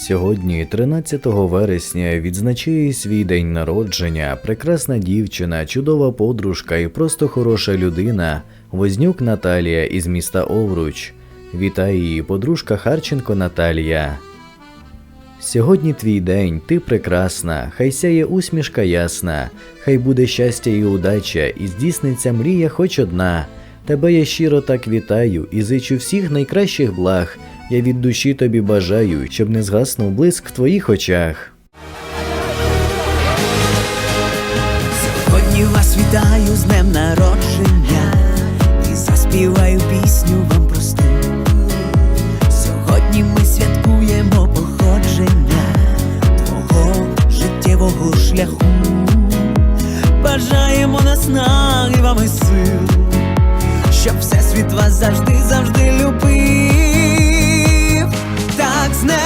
Сьогодні, 13 вересня, відзначає свій день народження прекрасна дівчина, чудова подружка і просто хороша людина Вознюк Наталія із міста Овруч. Вітає її подружка Харченко Наталія. Сьогодні твій день, ти прекрасна, хай сяє усмішка ясна, хай буде щастя і удача, і здійсниться мрія хоч одна. Тебе я щиро так вітаю і зичу всіх найкращих благ. Я від душі тобі бажаю, щоб не згаснув блиск в твоїх очах. Сьогодні вас вітаю з днем народження і заспіваю пісню вам просту. Сьогодні ми святкуємо походження твого життєвого шляху. Бажаємо наснаги вам і сил,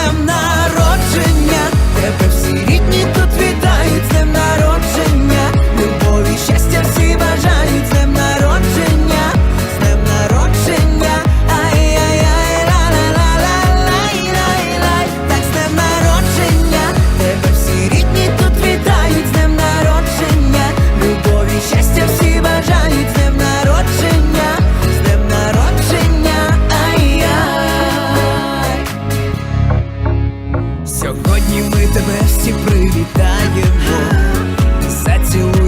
Так, з Сьогодні ми тебе всі привітаємо, зацілуєм